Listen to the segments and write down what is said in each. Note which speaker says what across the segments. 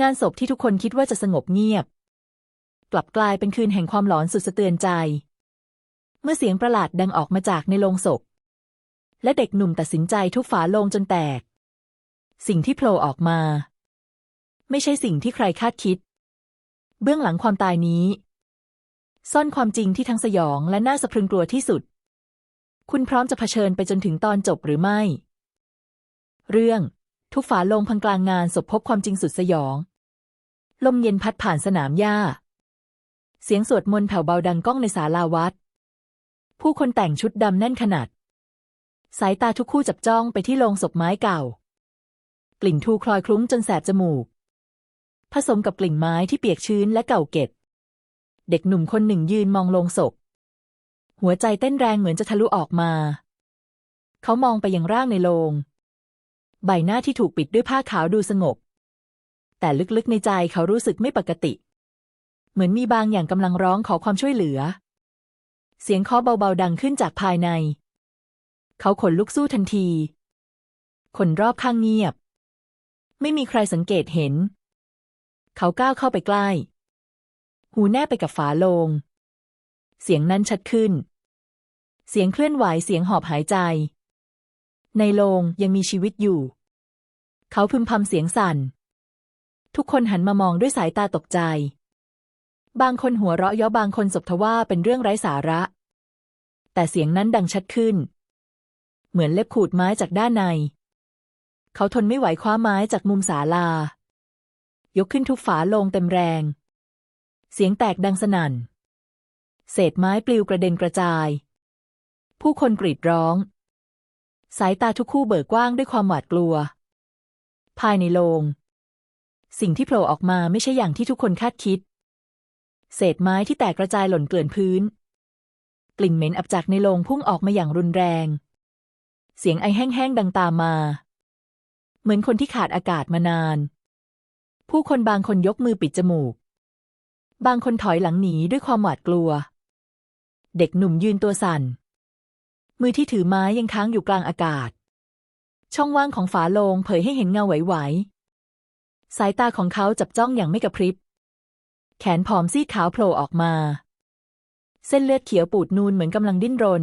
Speaker 1: งานศพที่ทุกคนคิดว่าจะสงบเงียบ กลับกลายเป็นคืนแห่งความหลอนสุดสะเตือนใจ เมื่อเสียงประหลาดดังออกมาจากในโลงศพ และเด็กหนุ่มตัดสินใจทุบฝาโลงจนแตก สิ่งที่โผล่ออกมา ไม่ใช่สิ่งที่ใครคาดคิด เบื้องหลังความตายนี้ ซ่อนความจริงที่ทั้งสยองและน่าสะพรึงกลัวที่สุด คุณพร้อมจะเผชิญไปจนถึงตอนจบหรือไม่ เรื่องทุกฝาโลงพังกลางงานศพพบความจริงสุดสยอง ลมเย็นพัดผ่านสนามหญ้า เสียงสวดมนต์แผ่วเบาดังก้องในศาลาวัด ผู้คนแต่งชุดดำแน่นขนาด สายตาทุกคู่จับจ้องไปที่โลงศพไม้เก่า กลิ่นทูคลอยคลุ้งจนแสบจมูก ผสมกับกลิ่นไม้ที่เปียกชื้นและเก่าเก็บ เด็กหนุ่มคนหนึ่งยืนมองโลงศพ หัวใจเต้นแรงเหมือนจะทะลุออกมา เขามองไปยังร่างในโลง ใบหน้าที่ถูกปิดด้วยผ้าขาวดูสงบ แต่ลึกๆในใจเขารู้สึกไม่ปกติ เหมือนมีบางอย่างกำลังร้องขอความช่วยเหลือ เสียงเคาะเบาๆดังขึ้นจากภายใน เขาขนลุกสู้ทันที คนรอบข้างเงียบ ไม่มีใครสังเกตเห็น เขาก้าวเข้าไปใกล้ หูแนบไปกับฝาโลง เสียงนั้นชัดขึ้น เสียงเคลื่อนไหวเสียงหอบหายใจ ในโลงยังมีชีวิตอยู่ เขาพึมพำเสียงสั่น ทุกคนหันมามองด้วยสายตาตกใจ บางคนหัวเราะเยาะบางคนสบทว่าเป็นเรื่องไร้สาระ แต่เสียงนั้นดังชัดขึ้น เหมือนเล็บขูดไม้จากด้านใน เขาทนไม่ไหวคว้าไม้จากมุมศาลา ยกขึ้นทุบฝาลงเต็มแรง เสียงแตกดังสนั่น เศษไม้ปลิวกระเด็นกระจาย ผู้คนกรีดร้อง สายตาทุกคู่เบิกกว้างด้วยความหวาดกลัว ภายในโลง สิ่งที่โผล่ออกมาไม่ใช่อย่างที่ทุกคนคาดคิด เศษไม้ที่แตกกระจายหล่นเกลื่อนพื้น กลิ่นเหม็นอับจากในโลงพุ่งออกมาอย่างรุนแรง เสียงไอแห้งๆดังตามมา เหมือนคนที่ขาดอากาศมานาน ผู้คนบางคนยกมือปิดจมูก บางคนถอยหลังหนีด้วยความหวาดกลัว เด็กหนุ่มยืนตัวสั่น มือที่ถือไม้ยังค้างอยู่กลางอากาศ ช่องว่างของฝาโลงเผยให้เห็นเงาไหวๆ สายตาของเขาจับจ้องอย่างไม่กระพริบ แขนผอมซีดขาวโผล่ออกมา เส้นเลือดเขียวปูดนูนเหมือนกำลังดิ้นรน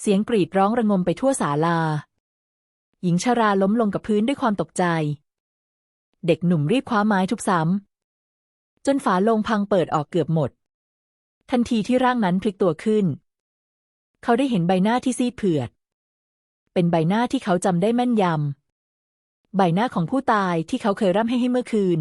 Speaker 1: เสียงกรีดร้องระงมไปทั่วศาลา หญิงชราล้มลงกับพื้นด้วยความตกใจ เด็กหนุ่มรีบคว้าไม้ทุบซ้ำจนฝาโลงพังเปิดออกเกือบหมด ทันทีที่ร่างนั้นพลิกตัวขึ้น เขาได้เห็นใบหน้าที่ซีดเผือด เป็นใบหน้าที่เขาจำได้แม่นยำ ใบหน้าของผู้ตายที่เขาเคยร่ำให้ให้เมื่อคืน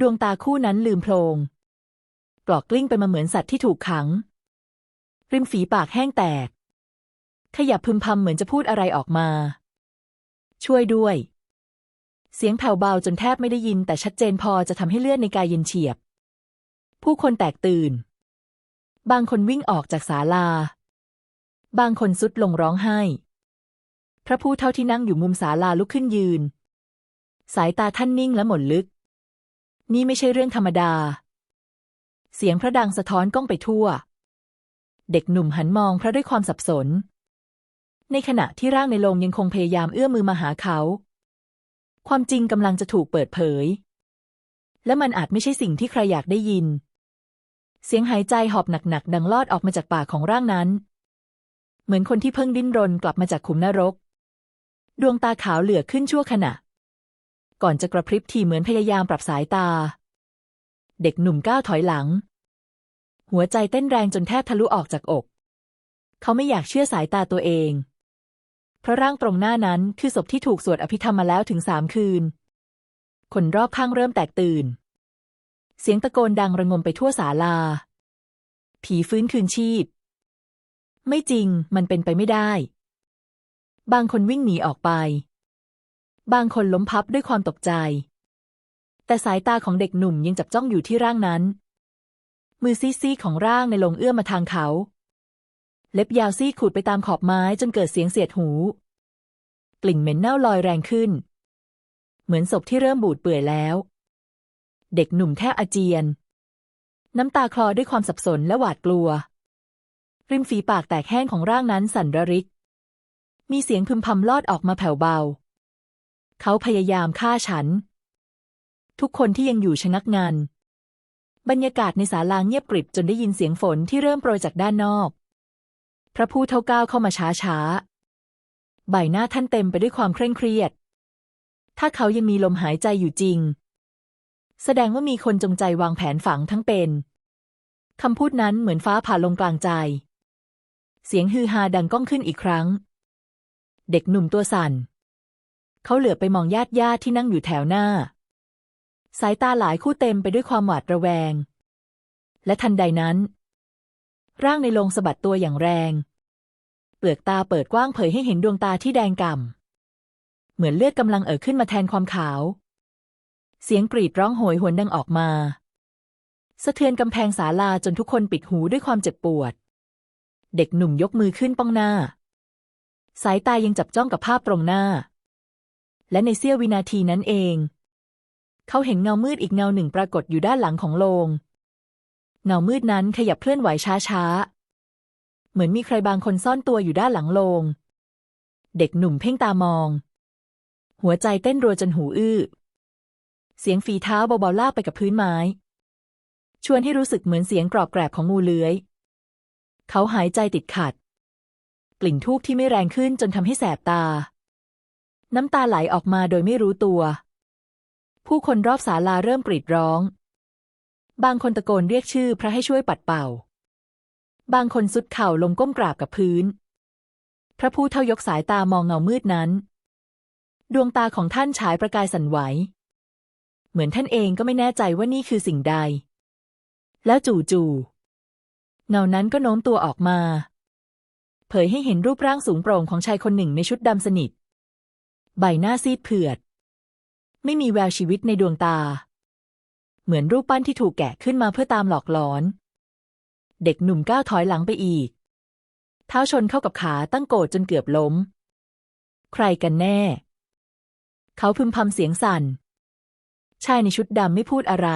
Speaker 1: ดวงตาคู่นั้นลืมโพลงปลอกกลิ้งไปมาเหมือนสัตว์ที่ถูกขัง ริมฝีปากแห้งแตก ขยับพึมพำเหมือนจะพูดอะไรออกมา ช่วยด้วย เสียงแผ่วเบาจนแทบไม่ได้ยิน แต่ชัดเจนพอจะทำให้เลือดในกายเย็นเฉียบ ผู้คนแตกตื่น บางคนวิ่งออกจากศาลา บางคนสุดลงร้องไห้ พระผู้เท่าที่นั่งอยู่มุมศาลาลุกขึ้นยืน สายตาท่านนิ่งและหม่นลึก นี่ไม่ใช่เรื่องธรรมดา เสียงพระดังสะท้อนก้องไปทั่ว เด็กหนุ่มหันมองพระด้วยความสับสน ในขณะที่ร่างในโลงยังคงพยายามเอื้อมมือมาหาเขา ความจริงกำลังจะถูกเปิดเผย และมันอาจไม่ใช่สิ่งที่ใครอยากได้ยิน เสียงหายใจหอบหนักๆดังลอดออกมาจากปากของร่างนั้น เหมือนคนที่เพิ่งดิ้นรนกลับมาจากขุมนรก ดวงตาขาวเหลือกขึ้นชั่วขณะ ก่อนจะกระพริบทีเหมือนพยายามปรับสายตา เด็กหนุ่มก้าวถอยหลัง หัวใจเต้นแรงจนแทบทะลุออกจากอก เขาไม่อยากเชื่อสายตาตัวเอง เพราะร่างตรงหน้านั้นคือศพที่ถูกสวดอภิธรรมมาแล้วถึงสามคืน คนรอบข้างเริ่มแตกตื่น เสียงตะโกนดังระงมไปทั่วศาลา ผีฟื้นคืนชีพ ไม่จริงมันเป็นไปไม่ได้ บางคนวิ่งหนีออกไป บางคนล้มพับด้วยความตกใจ แต่สายตาของเด็กหนุ่มยังจับจ้องอยู่ที่ร่างนั้น มือซีๆของร่างในลงเอื้อมมาทางเขา เล็บยาวซี่ขูดไปตามขอบไม้จนเกิดเสียงเสียดหู กลิ่นเหม็นเน่าลอยแรงขึ้น เหมือนศพที่เริ่มบูดเปื่อยแล้ว เด็กหนุ่มแทบอาเจียน น้ำตาคลอด้วยความสับสนและหวาดกลัว ริมฝีปากแตกแห้งของร่างนั้นสั่นระริก มีเสียงพึมพำลอดออกมาแผ่วเบา เขาพยายามฆ่าฉัน ทุกคนที่ยังอยู่ชะงักงัน บรรยากาศในศาลาเงียบกริบจนได้ยินเสียงฝนที่เริ่มโปรยจากด้านนอก พระผู้เท่าก้าวเข้ามาช้าช้าใบหน้าท่านเต็มไปด้วยความเคร่งเครียด ถ้าเขายังมีลมหายใจอยู่จริง แสดงว่ามีคนจงใจวางแผนฝังทั้งเป็น คำพูดนั้นเหมือนฟ้าผ่าลงกลางใจ เสียงฮือฮาดังก้องขึ้นอีกครั้ง เด็กหนุ่มตัวสั่น เขาเหลือไปมองญาติญาติที่นั่งอยู่แถวหน้า สายตาหลายคู่เต็มไปด้วยความหวาดระแวง และทันใดนั้น ร่างในโลงสะบัดตัวอย่างแรง เปลือกตาเปิดกว้างเผยให้เห็นดวงตาที่แดงก่ำ เหมือนเลือดกำลังเอ่อขึ้นมาแทนความขาว เสียงกรีดร้องโหยหวนดังออกมา สะเทือนกำแพงศาลาจนทุกคนปิดหูด้วยความเจ็บปวด เด็กหนุ่มยกมือขึ้นป้องหน้า สายตายังจับจ้องกับภาพตรงหน้า และในเสี้ยววินาทีนั้นเอง เขาเห็นเงามืดอีกเงาหนึ่งปรากฏอยู่ด้านหลังของโลง เงามืดนั้นขยับเคลื่อนไหวช้าๆ เหมือนมีใครบางคนซ่อนตัวอยู่ด้านหลังโลง เด็กหนุ่มเพ่งตามอง หัวใจเต้นรัวจนหูอื้อ เสียงฝีเท้าเบาๆลากไปกับพื้นไม้ ชวนให้รู้สึกเหมือนเสียงกรอบแกรบของงูเลื้อย เขาหายใจติดขัด ลิ่นทูบที่ไม่แรงขึ้นจนทำให้แสบตา น้ำตาไหลออกมาโดยไม่รู้ตัว ผู้คนรอบศาลาเริ่มกรีดร้อง บางคนตะโกนเรียกชื่อพระให้ช่วยปัดเป่า บางคนสุดเข่าลงก้มกราบกับพื้น พระผู้เท่ายกสายตามองเงามืดนั้น ดวงตาของท่านฉายประกายสั่นไหว เหมือนท่านเองก็ไม่แน่ใจว่านี่คือสิ่งใด แล้วจู่ๆเงานั้นก็โน้มตัวออกมา ผยให้เห็นรูปร่างสูงโปร่งของชายคนหนึ่งในชุดดำสนิท ใบหน้าซีดเผือด ไม่มีแววชีวิตในดวงตา เหมือนรูปปั้นที่ถูกแกะขึ้นมาเพื่อตามหลอกหลอน เด็กหนุ่มก้าวถอยหลังไปอีก เท้าชนเข้ากับขาตั้งโกรธจนเกือบล้ม ใครกันแน่ เขาพึมพำเสียงสั่น ชายในชุดดำไม่พูดอะไร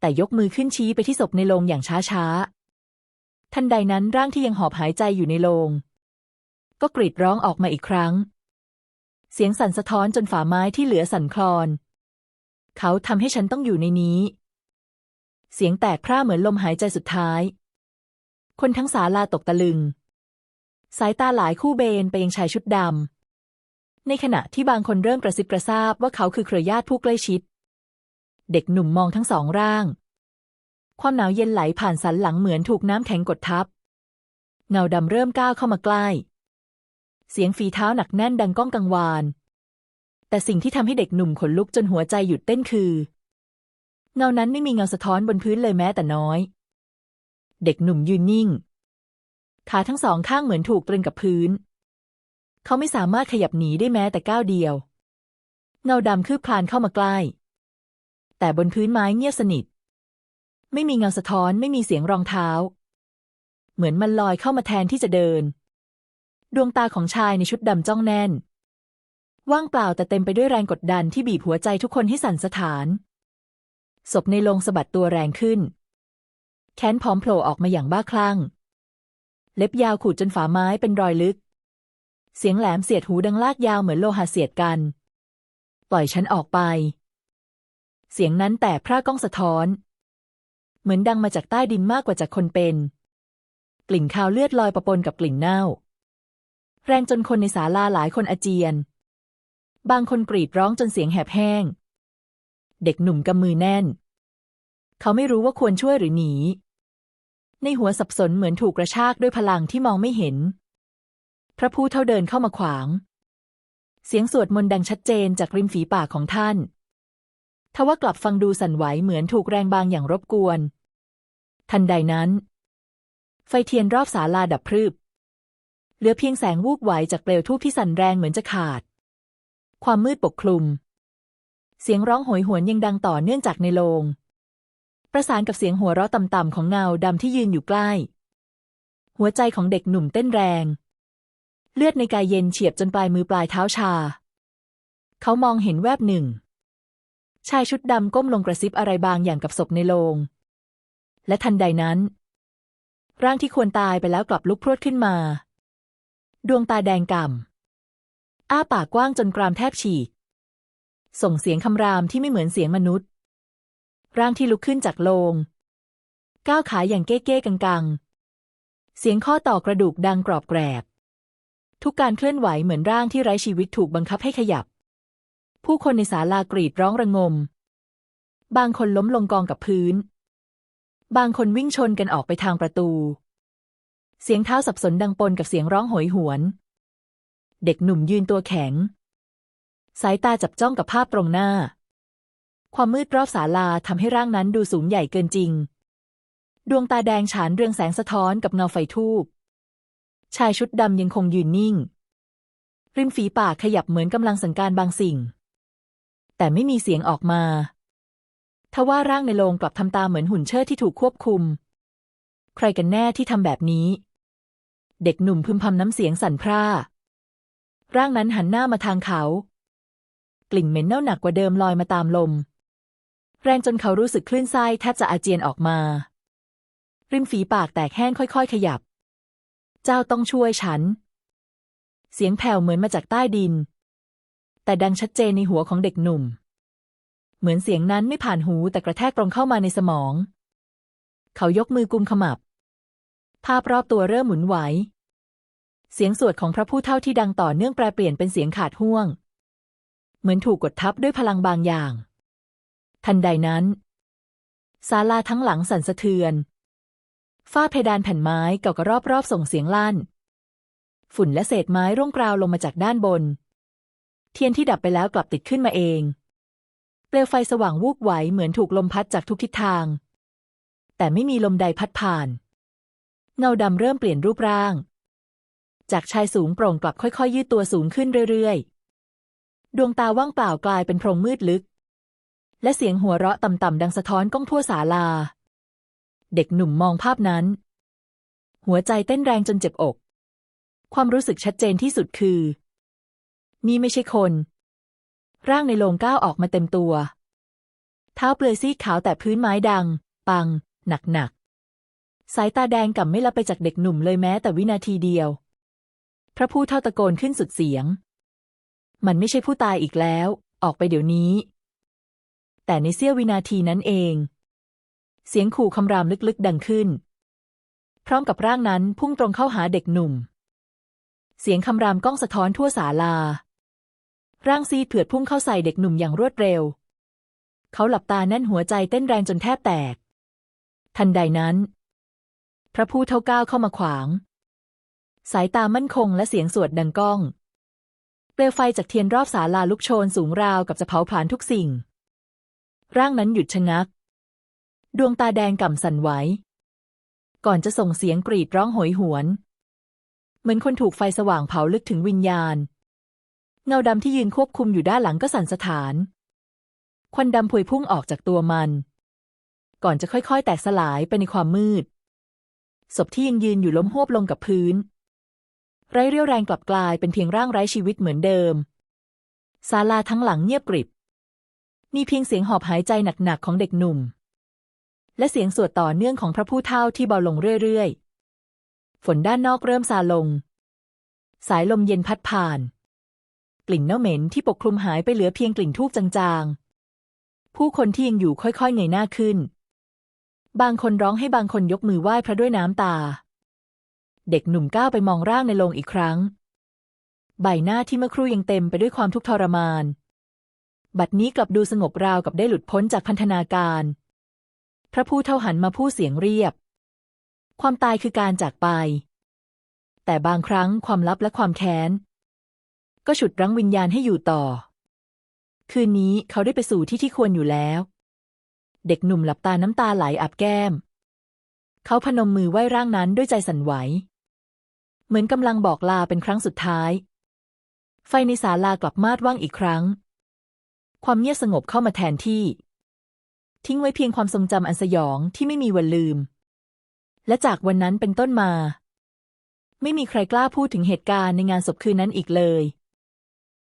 Speaker 1: แต่ยกมือขึ้นชี้ไปที่ศพในโลงอย่างช้าๆ ทันใดนั้นร่างที่ยังหอบหายใจอยู่ในโลง ก็กรีดร้องออกมาอีกครั้ง เสียงสั่นสะท้อนจนฝ่าไม้ที่เหลือสั่นคลอน เขาทำให้ฉันต้องอยู่ในนี้ เสียงแตกพร่าเหมือนลมหายใจสุดท้าย คนทั้งศาลาตกตะลึง สายตาหลายคู่เบนไปยังชายชุดดำในขณะที่บางคนเริ่มกระซิบกระซาบว่าเขาคือเครือญาติผู้ใกล้ชิด เด็กหนุ่มมองทั้งสองร่าง ความหนาวเย็นไหลผ่านสันหลังเหมือนถูกน้ำแข็งกดทับ เงาดำเริ่มก้าวเข้ามาใกล้ เสียงฝีเท้าหนักแน่นดังก้องกังวาน แต่สิ่งที่ทำให้เด็กหนุ่มขนลุกจนหัวใจหยุดเต้นคือ เงานั้นไม่มีเงาสะท้อนบนพื้นเลยแม้แต่น้อย เด็กหนุ่มยืนนิ่ง ขาทั้งสองข้างเหมือนถูกตรึงกับพื้น เขาไม่สามารถขยับหนีได้แม้แต่ก้าวเดียว เงาดำคืบคลานเข้ามาใกล้ แต่บนพื้นไม้เงียบสนิท ไม่มีเงาสะท้อนไม่มีเสียงรองเท้า เหมือนมันลอยเข้ามาแทนที่จะเดิน ดวงตาของชายในชุดดำจ้องแน่น ว่างเปล่าแต่เต็มไปด้วยแรงกดดันที่บีบหัวใจทุกคนให้สั่นสะท้าน ศพในโลงสะบัดตัวแรงขึ้น แขนผอมโผล่ออกมาอย่างบ้าคลั่ง เล็บยาวขูดจนฝาไม้เป็นรอยลึก เสียงแหลมเสียดหูดังลากยาวเหมือนโลหะเสียดกัน ปล่อยฉันออกไป เสียงนั้นแต่พร่าก้องสะท้อน เหมือนดังมาจากใต้ดินมากกว่าจากคนเป็น กลิ่นคาวเลือดลอยประปนกับกลิ่นเน่า แรงจนคนในศาลาหลายคนอาเจียน บางคนกรีดร้องจนเสียงแหบแห้ง เด็กหนุ่มกำมือแน่น เขาไม่รู้ว่าควรช่วยหรือหนี ในหัวสับสนเหมือนถูกกระชากด้วยพลังที่มองไม่เห็น พระผู้เท่าเดินเข้ามาขวาง เสียงสวดมนต์ดังชัดเจนจากริมฝีปากของท่านทว่ากลับฟังดูสั่นไหวเหมือนถูกแรงบางอย่างรบกวน ทันใดนั้น ไฟเทียนรอบศาลาดับพรึบ เหลือเพียงแสงวูบไหวจากเปลวทูบที่สั่นแรงเหมือนจะขาด ความมืดปกคลุม เสียงร้องโหยหวนยังดังต่อเนื่องจากในโรงประสานกับเสียงหัวเราะต่ำๆของเงาดำที่ยืนอยู่ใกล้ หัวใจของเด็กหนุ่มเต้นแรง เลือดในกายเย็นเฉียบจนปลายมือปลายเท้าชา เขามองเห็นแวบหนึ่ง ชายชุดดำก้มลงกระซิบอะไรบางอย่างกับศพในโลง และทันใดนั้น ร่างที่ควรตายไปแล้วกลับลุกพรวดขึ้นมา ดวงตาแดงก่ำอ้าปากกว้างจนกรามแทบฉีก ส่งเสียงคำรามที่ไม่เหมือนเสียงมนุษย์ ร่างที่ลุกขึ้นจากโลง ก้าวขาอย่างเก้เก้กังๆ เสียงข้อต่อกระดูกดังกรอบแกรบ ทุกการเคลื่อนไหวเหมือนร่างที่ไร้ชีวิตถูกบังคับให้ขยับ ผู้คนในศาลากรีดร้องระงมบางคนล้มลงกองกับพื้น บางคนวิ่งชนกันออกไปทางประตู เสียงเท้าสับสนดังปนกับเสียงร้องโหยหวน เด็กหนุ่มยืนตัวแข็ง สายตาจับจ้องกับภาพตรงหน้า ความมืดรอบศาลาทำให้ร่างนั้นดูสูงใหญ่เกินจริง ดวงตาแดงฉานเรืองแสงสะท้อนกับเงาไฟทูบชายชุดดำยังคงยืนนิ่ง ริมฝีปากขยับเหมือนกำลังสังการบางสิ่ง แต่ไม่มีเสียงออกมา ทว่าร่างในโลงกลับทำตาเหมือนหุ่นเชิดที่ถูกควบคุม ใครกันแน่ที่ทำแบบนี้ เด็กหนุ่มพึมพำน้ำเสียงสั่นพร่า ร่างนั้นหันหน้ามาทางเขา กลิ่นเหม็นเน่าหนักกว่าเดิมลอยมาตามลม แรงจนเขารู้สึกคลื่นไส้แทบจะอาเจียนออกมา ริมฝีปากแตกแห้งค่อยๆ ขยับ เจ้าต้องช่วยฉัน เสียงแผ่วเหมือนมาจากใต้ดิน แต่ดังชัดเจนในหัวของเด็กหนุ่ม เหมือนเสียงนั้นไม่ผ่านหูแต่กระแทกตรงเข้ามาในสมอง เขายกมือกุมขมับ ภาพรอบตัวเริ่มหมุนไหว เสียงสวดของพระผู้เท่าที่ดังต่อเนื่องแปลเปลี่ยนเป็นเสียงขาดห่วง เหมือนถูกกดทับด้วยพลังบางอย่าง ทันใดนั้นศาลาทั้งหลังสั่นสะเทือน ฝ้าเพดานแผ่นไม้เก่ากระรอบๆส่งเสียงลั่น ฝุ่นและเศษไม้ร่วงกราวลงมาจากด้านบน เทียนที่ดับไปแล้วกลับติดขึ้นมาเอง เปลวไฟสว่างวูบไหวเหมือนถูกลมพัดจากทุกทิศทาง แต่ไม่มีลมใดพัดผ่าน เงาดำเริ่มเปลี่ยนรูปร่าง จากชายสูงโปร่งกลับค่อยๆ ยืดตัวสูงขึ้นเรื่อยๆ ดวงตาว่างเปล่ากลายเป็นโพรงมืดลึก และเสียงหัวเราะต่ำๆดังสะท้อนก้องทั่วศาลา เด็กหนุ่มมองภาพนั้น หัวใจเต้นแรงจนเจ็บอก ความรู้สึกชัดเจนที่สุดคือ นี่ไม่ใช่คน ร่างในโลงก้าวออกมาเต็มตัว เท้าเปลือยซีขาวแต่พื้นไม้ดัง ปัง หนักหนักๆสายตาแดงก่ำไม่ละไปจากเด็กหนุ่มเลยแม้แต่วินาทีเดียว พระผู้เท่าตะโกนขึ้นสุดเสียง มันไม่ใช่ผู้ตายอีกแล้ว ออกไปเดี๋ยวนี้ แต่ในเสี้ยววินาทีนั้นเอง เสียงขู่คำรามลึกๆดังขึ้น พร้อมกับร่างนั้นพุ่งตรงเข้าหาเด็กหนุ่ม เสียงคำรามก้องสะท้อนทั่วศาลา ร่างซีเผือดพุ่งเข้าใส่เด็กหนุ่มอย่างรวดเร็ว เขาหลับตาแน่นหัวใจเต้นแรงจนแทบแตก ทันใดนั้น พระผู้เท่าก้าวเข้ามาขวาง สายตามั่นคงและเสียงสวดดังก้อง เปลวไฟจากเทียนรอบศาลาลุกโชนสูงราวกับจะเผาผลาญทุกสิ่ง ร่างนั้นหยุดชะงัก ดวงตาแดงก่ำสั่นไหว ก่อนจะส่งเสียงกรีดร้องโหยหวน เหมือนคนถูกไฟสว่างเผาลึกถึงวิญญาณ เงาดำที่ยืนควบคุมอยู่ด้านหลังก็สั่นสะท้าน ควันดำพวยพุ่งออกจากตัวมัน ก่อนจะค่อยๆ แตกสลายไปในความมืด ศพที่ยังยืนอยู่ล้มหวบลงกับพื้น ไร้เรี่ยวแรงกลับกลายเป็นเพียงร่างไร้ชีวิตเหมือนเดิมศาลาทั้งหลังเงียบกริบ มีเพียงเสียงหอบหายใจหนักๆของเด็กหนุ่ม และเสียงสวดต่อเนื่องของพระผู้เฒ่าที่เบาลงเรื่อยๆ ฝนด้านนอกเริ่มซาลง สายลมเย็นพัดผ่าน กลิ่นเน่าเหม็นที่ปกคลุมหายไปเหลือเพียงกลิ่นทูบจางๆ ผู้คนที่ยังอยู่ค่อยๆเงยหน้าขึ้น บางคนร้องให้บางคนยกมือไหว้พระด้วยน้ำตา เด็กหนุ่มก้าวไปมองร่างในโลงอีกครั้ง ใบหน้าที่เมื่อครู่ยังเต็มไปด้วยความทุกข์ทรมาน บัดนี้กลับดูสงบราวกับได้หลุดพ้นจากพันธนาการ พระผู้เท่าหันมาพูดเสียงเรียบ ความตายคือการจากไป แต่บางครั้งความลับและความแค้น ก็ฉุดรั้งวิญญาณให้อยู่ต่อ คืนนี้เขาได้ไปสู่ที่ที่ควรอยู่แล้ว เด็กหนุ่มหลับตาน้ำตาไหลอาบแก้ม เขาพนมมือไหว้ร่างนั้นด้วยใจสั่นไหว เหมือนกำลังบอกลาเป็นครั้งสุดท้าย ไฟในศาลากลับมาดว่างอีกครั้ง ความเงียบสงบเข้ามาแทนที่ ทิ้งไว้เพียงความทรงจำอันสยองที่ไม่มีวันลืม และจากวันนั้นเป็นต้นมา ไม่มีใครกล้าพูดถึงเหตุการณ์ในงานศพคืนนั้นอีกเลย